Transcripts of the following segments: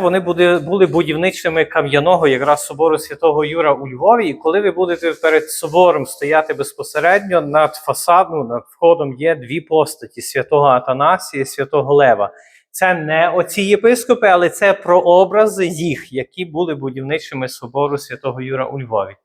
Вони були, були будівничими кам'яного якраз собору Святого Юра у Львові. І коли ви будете перед собором стояти безпосередньо над фасадом, над входом є дві постаті: святого Атанасія і святого Лева. Це не оці єпископи, але це прообрази їх, які були будівничими собору Святого Юра у Львові.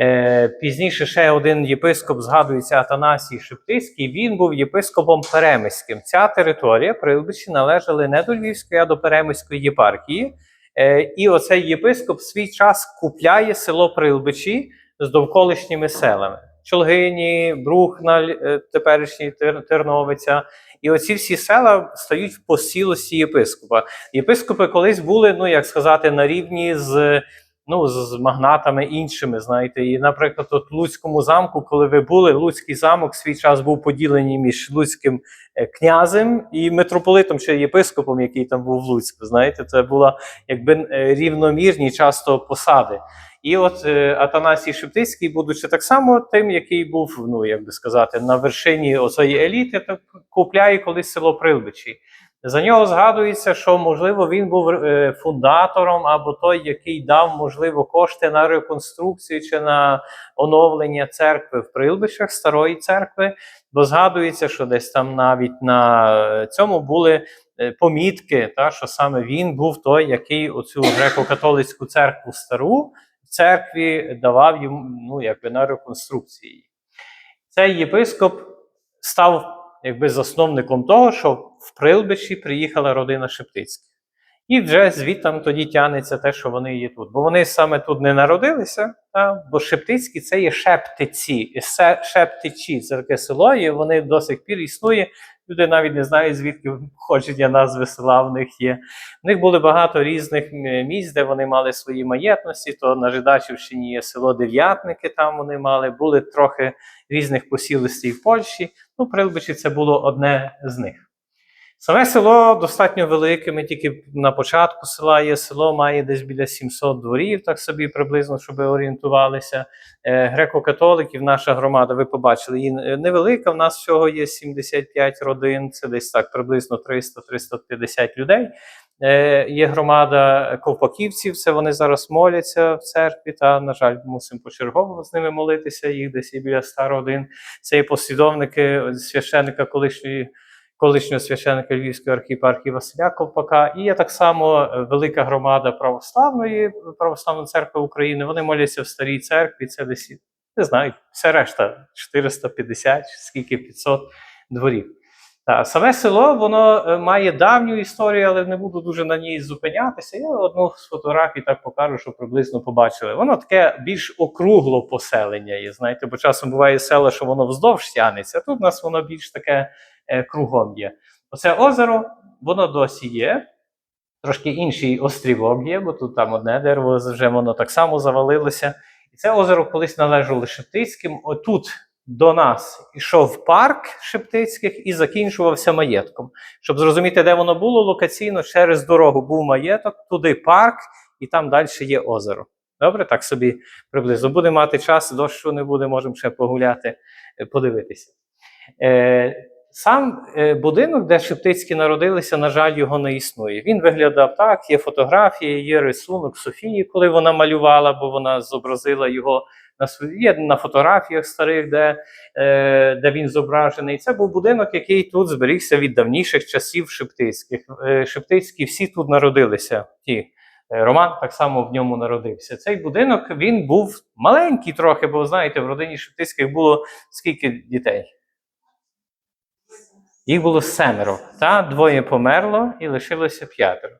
Е, пізніше ще один єпископ згадується Атанасій Шептицький. Він був єпископом Перемиським. Ця територія Прилбичі належали не до Львівської, а до Перемиської єпархії. Е, і оцей єпископ в свій час купляє село Прилбичі з довколишніми селами: Чолгині, Брухна, е, теперішній Терновиця. І оці всі села стають в посілості єпископа. Єпископи колись були, ну як сказати, на рівні з ну, з, магнатами іншими, знаєте. І, наприклад, от Луцькому замку, коли ви були, Луцький замок свій час був поділений між Луцьким е, князем і митрополитом чи єпископом, який там був в Луцьку. Знаєте, це була якби е, рівномірні часто посади. І от е, Атанасій Шептицький, будучи так само тим, який був, ну як би сказати, на вершині оцієї еліти, так купляє колись село Прилбичі. За нього згадується, що можливо він був е, фундатором або той, який дав можливо кошти на реконструкцію чи на оновлення церкви в Прилбичах, старої церкви. Бо згадується, що десь там навіть на цьому були е, помітки, та, що саме він був той, який оцю греко-католицьку церкву стару в церкві давав йому ну, якби на реконструкції. Цей єпископ став якби засновником того, що в Прилбичі приїхала родина Шептицьких. І вже звідти тоді тягнеться те, що вони є тут. Бо вони саме тут не народилися, та? бо Шептицькі це є шептиці, шептичі, це таке село, і вони до сих пір існує. Люди навіть не знають, звідки походження назви села в них є. В них було багато різних місць, де вони мали свої маєтності. То на Жидачівщині є село Дев'ятники, там вони мали, були трохи різних посілостей в Польщі. Ну, Прилбичі це було одне з них. Саме село достатньо велике. Ми тільки на початку села є. Село має десь біля 700 дворів, так собі приблизно, щоб орієнтувалися. Е, Греко-католиків, наша громада, ви побачили, її невелика. В нас всього є 75 родин, це десь так приблизно 300-350 людей. Е, Є громада ковпаківців, це вони зараз моляться в церкві. Та, на жаль, мусимо почергово з ними молитися. Їх десь є біля 100 родин. Це є послідовники священика колишньої колишнього священика Львівської архієпархії Василя Ковпака. І є так само е, велика громада православної православної церкви України. Вони моляться в старій церкві. Це десь не знаю, все решта 450, скільки 500 дворів. Та саме село воно е, має давню історію, але не буду дуже на ній зупинятися. Я одну з фотографій так покажу, що приблизно побачили. Воно таке більш округло поселення є. Знаєте, бо часом буває села, що воно вздовж тягнеться. а Тут у нас воно більш таке кругом є. Оце озеро, воно досі є. Трошки інший острівок є, бо тут там одне дерево вже воно так само завалилося. І це озеро колись належало Шептицьким. Отут до нас ішов парк Шептицьких і закінчувався маєтком. Щоб зрозуміти, де воно було локаційно, через дорогу був маєток, туди парк, і там далі є озеро. Добре, так собі приблизно. Буде мати час, дощу не буде, можемо ще погуляти, е, подивитися. Е, Сам е, будинок, де Шептицькі народилися, на жаль, його не існує. Він виглядав так: є фотографії, є рисунок Софії, коли вона малювала, бо вона зобразила його на є на фотографіях старих, де, е, де він зображений. Це був будинок, який тут зберігся від давніших часів Шептицьких. Е, Шептицькі всі тут народилися. Ті. Роман так само в ньому народився. Цей будинок він був маленький трохи, бо знаєте, в родині Шептицьких було скільки дітей? Їх було семеро, та двоє померло і лишилося п'ятеро.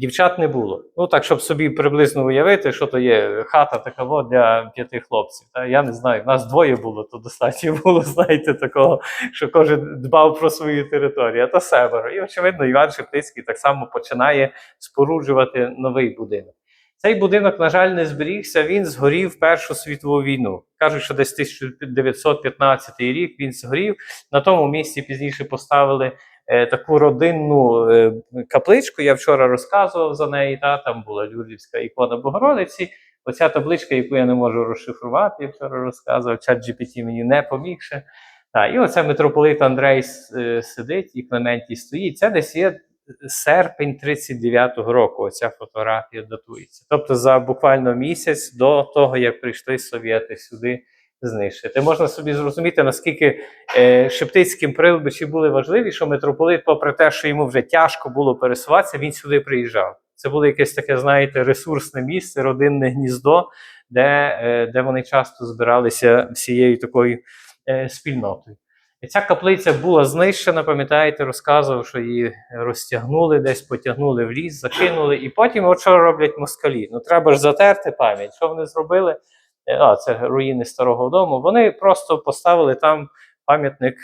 Дівчат не було. Ну так, щоб собі приблизно уявити, що то є хата така во для п'яти хлопців. Та я не знаю, в нас двоє було, то достатньо було, знаєте, такого, що кожен дбав про свою територію, а то семеро. І очевидно, Іван Шептицький так само починає споруджувати новий будинок. Цей будинок, на жаль, не зберігся. Він згорів в Першу світову війну. Кажуть, що десь 1915 рік він згорів. На тому місці пізніше поставили е, таку родинну е, капличку. Я вчора розказував за неї. Та там була Люрівська ікона Богородиці. Оця табличка, яку я не можу розшифрувати, я вчора розказував. Чат GPT мені не поміг ще. Та, і оце митрополит Андрей е, сидить і Клементій стоїть. Це десь є серпень 39-го року. Оця фотографія датується. Тобто за буквально місяць до того, як прийшли совєти сюди знищити. Можна собі зрозуміти, наскільки е, шептицьким прилбичі були важливі, що митрополит, попри те, що йому вже тяжко було пересуватися, він сюди приїжджав. Це було якесь таке, знаєте, ресурсне місце, родинне гніздо, де, е, де вони часто збиралися всією такою е, спільнотою. Ця каплиця була знищена, пам'ятаєте, розказував, що її розтягнули, десь потягнули в ліс, закинули. І потім, от що роблять москалі? Ну треба ж затерти пам'ять. Що вони зробили? Е, А, це руїни старого дому. Вони просто поставили там пам'ятник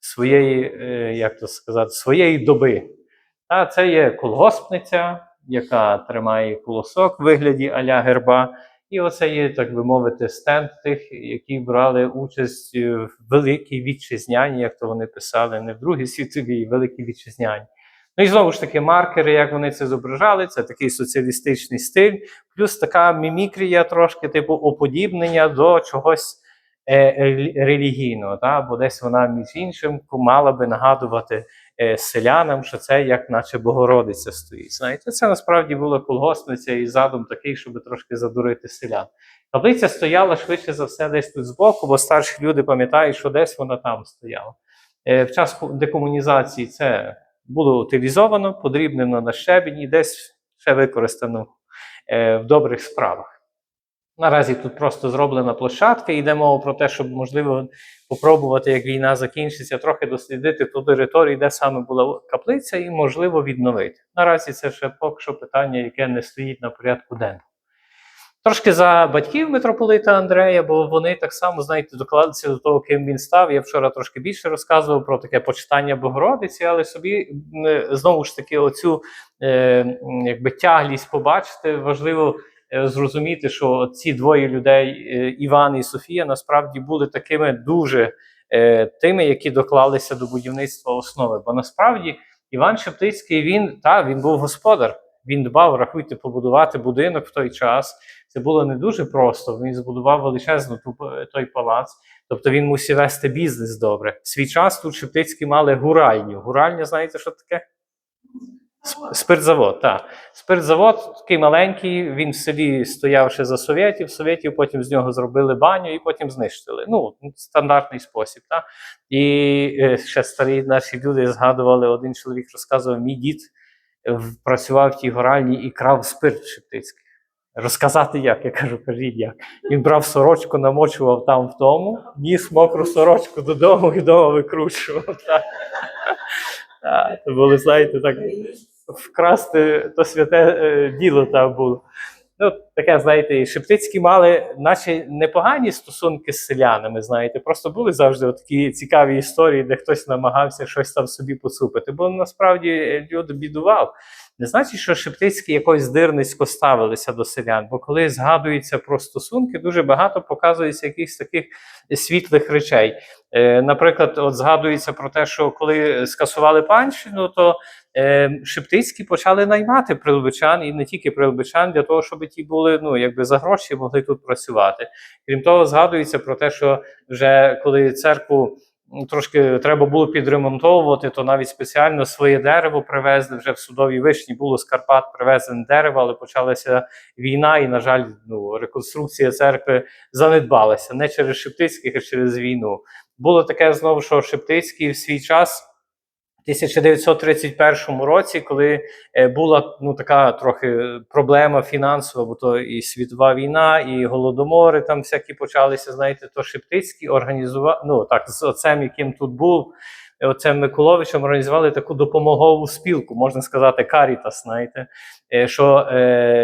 своєї, е, як то сказати, своєї доби. А це є колгоспниця, яка тримає колосок в вигляді аля герба. І оце є, так би мовити, стенд тих, які брали участь е, в великій вітчизнянні, як то вони писали, не в Другій світовій, великій вітчизнянні. Ну і знову ж таки, маркери, як вони це зображали, це такий соціалістичний стиль, плюс така мімікрія, трошки, типу, оподібнення до чогось е, релі- релігійного. Та? Бо десь вона, між іншим, мала би нагадувати е, селянам, що це як наче Богородиця стоїть. Знаєте, це насправді була колгоспниця і задум такий, щоб трошки задурити селян. Таблиця стояла швидше за все десь тут збоку, бо старші люди пам'ятають, що десь вона там стояла. Е, в час декомунізації це було утилізовано, подрібнено на щебінь і десь ще використано е, в добрих справах. Наразі тут просто зроблена площадка, йде мова про те, щоб можливо попробувати, як війна закінчиться, трохи дослідити ту територію, де саме була каплиця, і можливо відновити. Наразі це ще поки що питання, яке не стоїть на порядку денному. Трошки за батьків митрополита Андрея, бо вони так само, знаєте, докладаються до того, ким він став. Я вчора трошки більше розказував про таке почитання Богородиці, але собі знову ж таки оцю е, якби тяглість побачити, важливо зрозуміти, що ці двоє людей, е, Іван і Софія, насправді були такими дуже е, тими, які доклалися до будівництва основи. Бо насправді Іван Шептицький він та він був господар. Він дбав, рахуйте, побудувати будинок в той час. Це було не дуже просто. Він збудував величезну той палац. Тобто він мусив вести бізнес добре. В свій час тут Шептицькі мали гуральню. Гуральня, знаєте, що таке? Сп- Спиртзавод, так. Спиртзавод такий маленький, він в селі стояв ще за совєтів, совєтів потім з нього зробили баню і потім знищили. Ну, стандартний спосіб. Так? І е, ще старі наші люди згадували, один чоловік розказував, мій дід е, працював в тій горальні і крав спирт шептицький. Розказати як? Я кажу, кажіть як. Він брав сорочку, намочував там в тому, ніс мокру сорочку додому і вдома викручував. Так. Це було, знаєте, так вкрасти то святе е, діло там було. Ну, таке, знаєте, Шептицькі мали, наче непогані стосунки з селянами, знаєте, просто були завжди такі цікаві історії, де хтось намагався щось там собі поцупити. Бо насправді е, люд бідував. Не значить, що Шептицькі якось здирницько ставилися до селян, бо коли згадується про стосунки, дуже багато показується якихось таких світлих речей. Е, наприклад, от згадується про те, що коли скасували панщину, то е, Шептицькі почали наймати прилбичан і не тільки прилбичан, для того, щоб ті були ну, якби за гроші могли тут працювати. Крім того, згадується про те, що вже коли церкву трошки треба було підремонтовувати, то навіть спеціально своє дерево привезли вже в судовій вишні. Було з Карпат привезене дерево, але почалася війна, і, на жаль, ну, реконструкція церкви занедбалася не через Шептицьких, а через війну. Було таке знову, що Шептицький в свій час. В 1931 році, коли е, була ну така трохи проблема фінансова, бо то і світова війна, і голодомори там всякі почалися. Знаєте, то Шептицький організував ну так з отцем, яким тут був. е, Отцем Миколовичем організували таку допомогову спілку, можна сказати, Карітас. Знаєте, е, що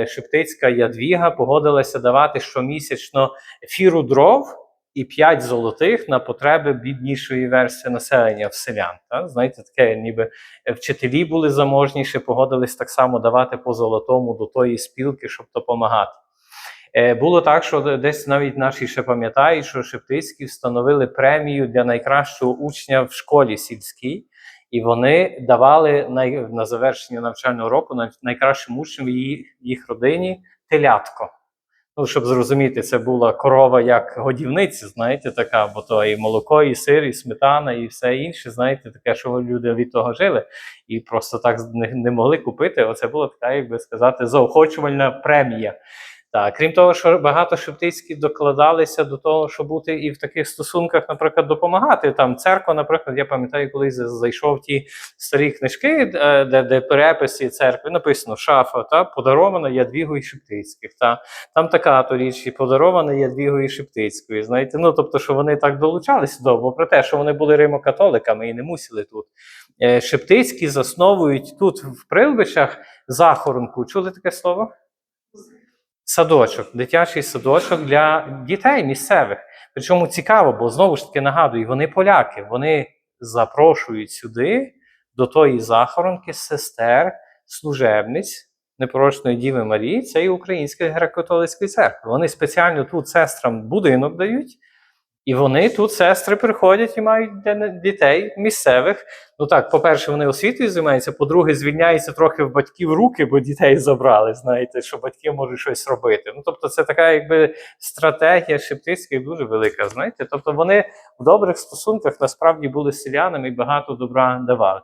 Шептицька Ядвіга погодилася давати щомісячно фіру дров і 5 золотих на потреби біднішої версії населення в селян. Та? Знаєте, таке, ніби е, вчителі були заможніші, погодились так само давати по золотому до тої спілки, щоб допомагати. Е, було так, що десь навіть наші ще пам'ятають, що Шептицькі встановили премію для найкращого учня в школі сільській, і вони давали на завершення навчального року най- найкращим учням в їх родині телятко. Ну, щоб зрозуміти, це була корова як годівниці, знаєте, така, бо то і молоко, і сир, і сметана, і все інше, знаєте, таке, що люди від того жили, і просто так не, не могли купити. Оце була така, як би сказати, заохочувальна премія. Так, крім того, що багато шептицькі докладалися до того, щоб бути і в таких стосунках, наприклад, допомагати. Там церква, наприклад, я пам'ятаю, коли зайшов ті старі книжки, е, де, де переписи церкви, написано шафа, та подарована Ядвігою Шептицьких. Та там така то річ і подарована Ядвігою Шептицькою. Знаєте, ну тобто, що вони так долучалися до, про те, що вони були римокатоликами і не мусили тут. Е, Шептицькі засновують тут в Прилбичах захоронку. Чули таке слово? Садочок, дитячий садочок для дітей місцевих. Причому цікаво, бо знову ж таки нагадую, вони поляки, вони запрошують сюди до тої захоронки сестер, служебниць непорочної Діви Марії, це і Української греко-католицької церкви. Вони спеціально тут сестрам будинок дають, і вони тут сестри приходять і мають дітей місцевих. Ну так, по-перше, вони освітою займаються, по-друге, звільняються трохи в батьків руки, бо дітей забрали. Знаєте, що батьки можуть щось робити. Ну тобто, це така, якби стратегія шептицьких дуже велика. Знаєте, тобто вони в добрих стосунках насправді були селянами і багато добра давали.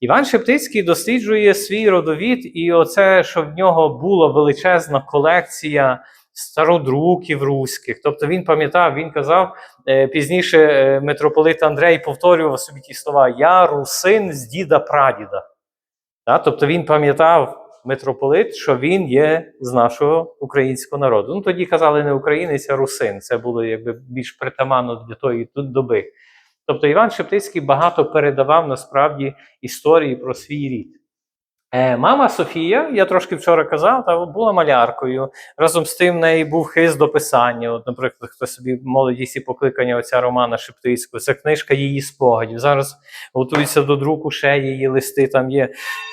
Іван Шептицький досліджує свій родовід, і оце, що в нього була величезна колекція стародруків руських. Тобто він пам'ятав, він казав е, пізніше е, митрополит Андрей повторював собі ті слова: Я русин з діда прадіда. Тобто він пам'ятав митрополит, що він є з нашого українського народу. Ну тоді казали не українець, а русин. Це було якби більш притаманно для тої доби. Тобто Іван Шептицький багато передавав насправді історії про свій рід. Е, мама Софія, я трошки вчора казав, та була маляркою. Разом з тим в неї був хист до писання. От, наприклад, хто собі в молодісті покликання оця Романа Шептицького. Це книжка її спогадів. Зараз готується до друку ще її листи. Там є.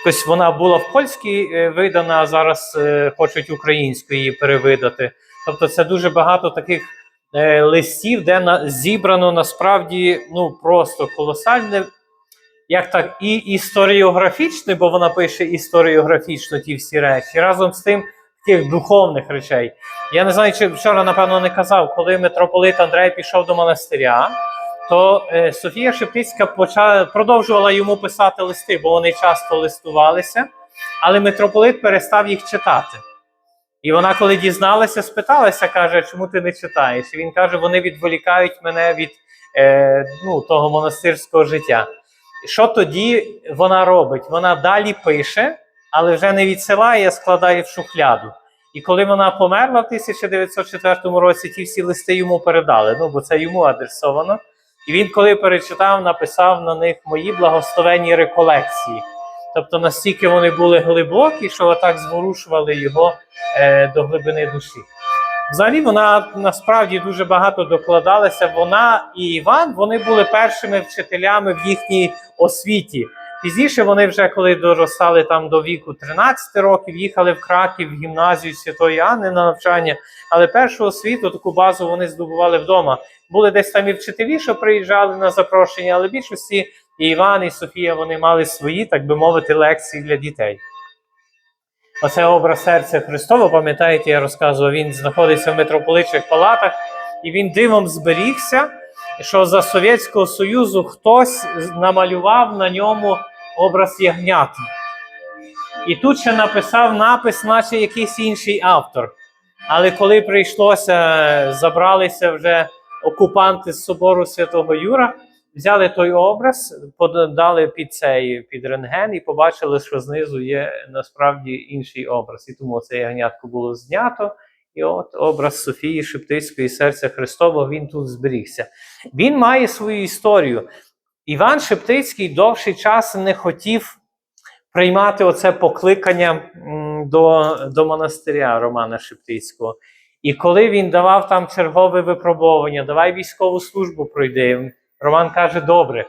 Ось вона була в польській е, видана, а зараз е, хочуть українською її перевидати. Тобто, це дуже багато таких листів, де на, зібрано насправді ну просто колосальне. Як так, і історіографічне, бо вона пише історіографічно ті всі речі, разом з тим таких духовних речей. Я не знаю, чи вчора, напевно, не казав, коли митрополит Андрей пішов до монастиря, то е, Софія Шептицька почала, продовжувала йому писати листи, бо вони часто листувалися, але митрополит перестав їх читати. І вона, коли дізналася, спиталася, каже, чому ти не читаєш? І він каже, вони відволікають мене від е, ну, того монастирського життя. Що тоді вона робить? Вона далі пише, але вже не відсилає, а складає в шухляду. І коли вона померла в 1904 році, ті всі листи йому передали. Ну, бо це йому адресовано. І він, коли перечитав, написав на них мої благословенні реколекції. Тобто настільки вони були глибокі, що отак зворушували його е, до глибини душі. Взагалі, вона насправді дуже багато докладалася. Вона і Іван вони були першими вчителями в їхній освіті. Пізніше вони вже, коли доростали там до віку 13 років, їхали в Краків в гімназію Святої Анни на навчання. Але першу освіту, таку базу вони здобували вдома. Були десь там і вчителі, що приїжджали на запрошення, але більшості і Іван, і Софія вони мали свої, так би мовити, лекції для дітей. Оце образ серця Христова, пам'ятаєте, я розказував, він знаходиться в митрополитчих палатах, і він дивом зберігся, що за Совєтського Союзу хтось намалював на ньому образ ягняти. І тут ще написав напис, наче якийсь інший автор. Але коли прийшлося, забралися вже окупанти з собору Святого Юра, взяли той образ, подали під цей під рентген і побачили, що знизу є насправді інший образ. І тому це ягнятко було знято. І от образ Софії Шептицької серця Христового він тут зберігся. Він має свою історію. Іван Шептицький довший час не хотів приймати оце покликання до, до монастиря Романа Шептицького. І коли він давав там чергове випробовування, давай військову службу пройди. Роман каже, добре,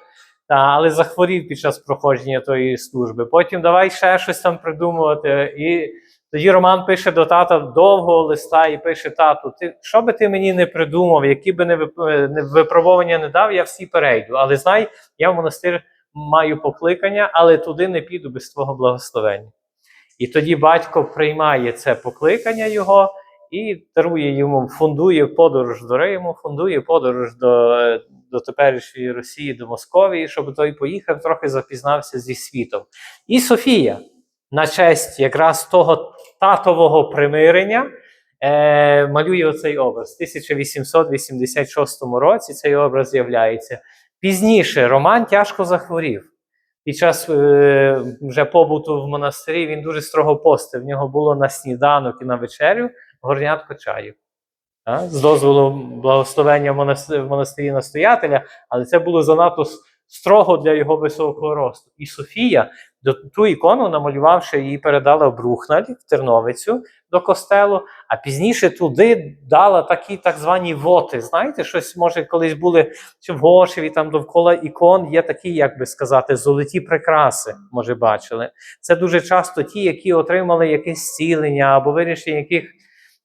та, але захворів під час проходження тої служби. Потім давай ще щось там придумувати. І тоді Роман пише до тата довгого листа і пише: Тату, ти що би ти мені не придумав, які би не вип- випробування не дав, я всі перейду. Але знай, я в монастир маю покликання, але туди не піду без твого благословення. І тоді батько приймає це покликання його і дарує йому, фундує подорож до Риму, фундує подорож до, до теперішньої Росії, до Московії, щоб той поїхав, трохи запізнався зі світом. І Софія, на честь якраз того татового примирення, е, малює оцей образ. В 1886 році цей образ з'являється. Пізніше Роман тяжко захворів. Під час е, вже побуту в монастирі він дуже строго постив. В нього було на сніданок і на вечерю горнятко чаю. А? З дозволу благословення в монастирі, настоятеля, але це було занадто строго для його високого росту. І Софія ту ікону, намалювавши її, передала в Брухналь, в Терновицю до костелу, а пізніше туди дала такі так звані воти. Знаєте, щось може колись були в Гошеві, там довкола ікон є такі, як би сказати, золоті прикраси, може, бачили. Це дуже часто ті, які отримали якесь зцілення або вирішення яких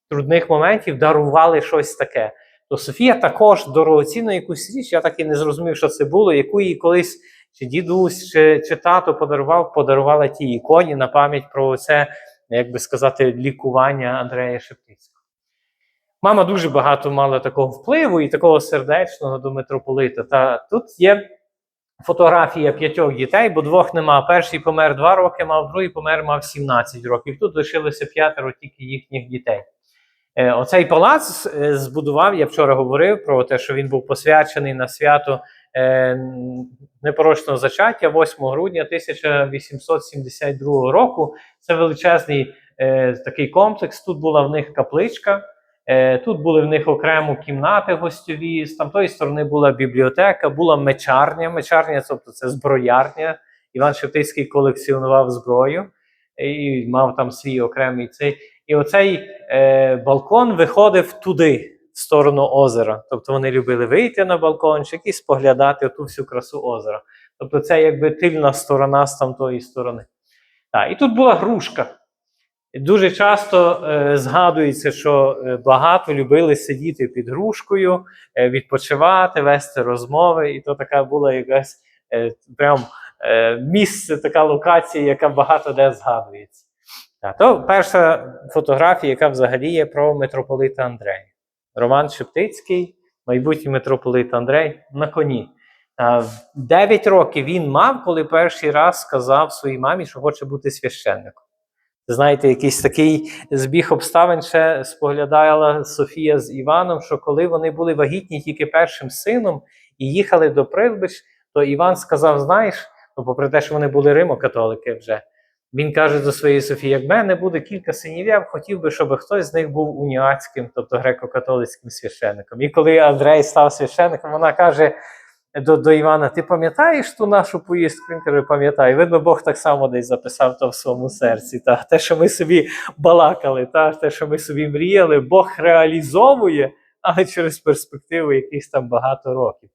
трудних моментів, дарували щось таке. То Софія також дорогоцінна якусь річ, я так і не зрозумів, що це було, яку їй колись чи дідусь, чи, чи тато подарував, подарувала тій іконі на пам'ять про це, як би сказати, лікування Андрея Шептицького. Мама дуже багато мала такого впливу і такого сердечного до митрополита. Та тут є фотографія п'ятьох дітей, бо двох нема. Перший помер два роки, мав другий помер, мав 17 років. Тут лишилося п'ятеро тільки їхніх дітей. Е, Оцей палац е, збудував, я вчора говорив про те, що він був посвячений на свято е, непорочного зачаття 8 грудня 1872 року. Це величезний такий комплекс. Тут була в них капличка, тут були в них окремо кімнати гостьові. З тамтої сторони була бібліотека, була мечарня. Мечарня, тобто це зброярня. Іван Шептицький колекціонував зброю і мав там свій окремий цей. І оцей е, балкон виходив туди, в сторону озера. Тобто вони любили вийти на балкончик і споглядати ту всю красу озера. Тобто це якби тильна сторона з тамтої сторони. Так, і тут була грушка. Дуже часто е, згадується, що е, багато любили сидіти під грушкою, е, відпочивати, вести розмови. І то така була якась е, прям е, місце, така локація, яка багато де згадується. То перша фотографія, яка взагалі є про митрополита Андрея. Роман Шептицький, майбутній митрополит Андрей на коні. 9 років він мав, коли перший раз сказав своїй мамі, що хоче бути священником. Знаєте, якийсь такий збіг обставин ще споглядала Софія з Іваном, що коли вони були вагітні тільки першим сином і їхали до Прилбич, то Іван сказав: знаєш, ну, попри те, що вони були римокатолики вже, він каже до своєї Софії: як мене буде кілька синів, я б хотів би, щоб хтось з них був уніатським, тобто греко-католицьким священником. І коли Андрей став священником, вона каже до, до Івана: Ти пам'ятаєш ту нашу поїздку? Він каже, пам'ятаю. Видно, Бог так само десь записав то в своєму серці. Та те, що ми собі балакали, та те, що ми собі мріяли, Бог реалізовує, але через перспективу якихось там багато років.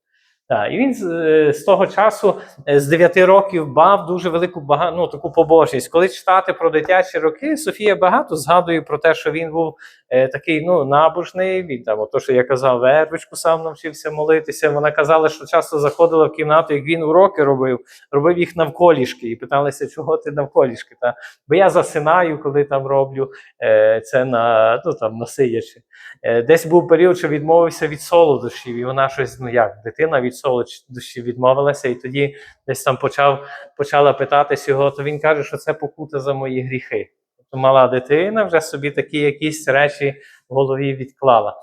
Так, і він з, е, з того часу е, з 9 років бав дуже велику бага, ну, таку побожність. Коли читати про дитячі роки, Софія багато згадує про те, що він був е, такий ну, набожний. Він там, ото, що я казав, вербочку сам навчився молитися. Вона казала, що часто заходила в кімнату, як він уроки робив, робив їх навколішки і питалися, чого ти навколішки. Та? Бо я засинаю, коли там роблю е, це на, ну, там, на сидячи. Е, Десь був період, що відмовився від солодощів, і вона щось, ну як, дитина від солодощів відмовилася, і тоді десь там почав, почала питатись його, то він каже, що це покута за мої гріхи. Тобто мала дитина вже собі такі якісь речі в голові відклала.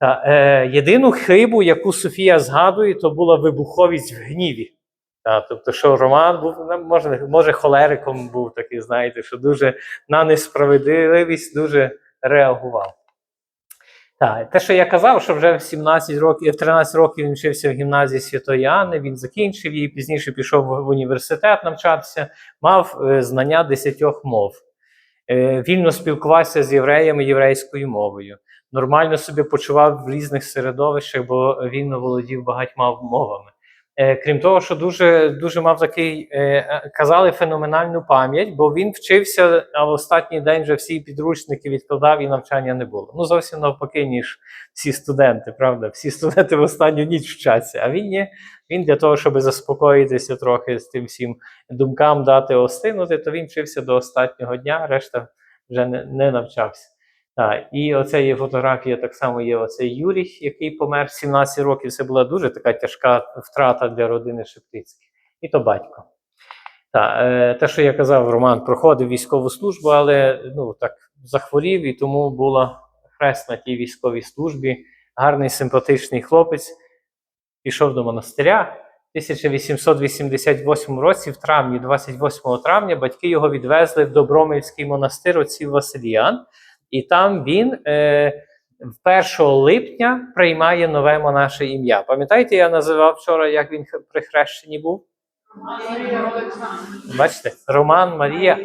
Та, е, єдину хибу, яку Софія згадує, то була вибуховість в гніві. Та, тобто, що Роман був, ну, може, може, холериком був такий, знаєте, що дуже на несправедливість дуже реагував. Так, те, що я казав, що вже в 17 років, в 13 років він вчився в гімназії Святої Анни, він закінчив її, пізніше пішов в університет навчатися, мав е, знання десятьох мов. Е, вільно спілкувався з євреями єврейською мовою. Нормально собі почував в різних середовищах, бо вільно володів багатьма мовами. Е, крім того, що дуже, дуже мав такий, е, е, казали, феноменальну пам'ять, бо він вчився, а в останній день вже всі підручники відкладав і навчання не було. Ну, зовсім навпаки, ніж всі студенти, правда? Всі студенти в останню ніч вчаться. А він ні, він для того, щоб заспокоїтися трохи з тим всім думкам, дати остинути, то він вчився до останнього дня, решта вже не, не навчався. Так, і оце є фотографія, так само є оцей Юрій, який помер 17 років. Це була дуже така тяжка втрата для родини Шептицьких. І то батько. Так, е, те, що я казав, Роман проходив військову службу, але ну, так, захворів, і тому була хрест на тій військовій службі. Гарний, симпатичний хлопець пішов до монастиря. В 1888 році, в травні, 28 травня, батьки його відвезли в Добромельський монастир отців Василіян, і там він е, 1 липня приймає нове монаше ім'я. Пам'ятаєте, я називав вчора, як він при хрещенні був? Бачите, Роман Марія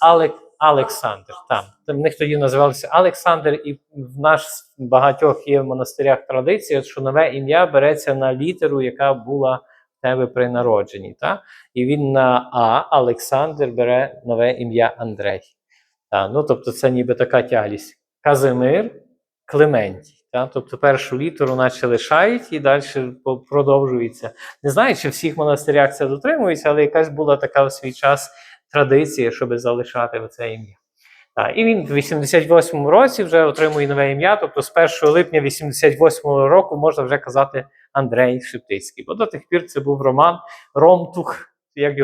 Алек, Олександр. Там. В них тоді називалися Олександр, і в нас багатьох є в монастирях традиція, що нове ім'я береться на літеру, яка була в тебе при народженні. Та? І він на А, Олександр, бере нове ім'я Андрей. Та? Ну, тобто це ніби така тяглість. Казимир Клементій. Та? Тобто першу літеру наче лишають і далі продовжується. Не знаю, чи в всіх монастирях це дотримується, але якась була така в свій час традиція, щоб залишати оце ім'я. І він в 88-му році вже отримує нове ім'я, тобто з 1 липня 88-го року можна вже казати Андрей Шептицький. Бо до тих пір це був Роман Ромтух, як його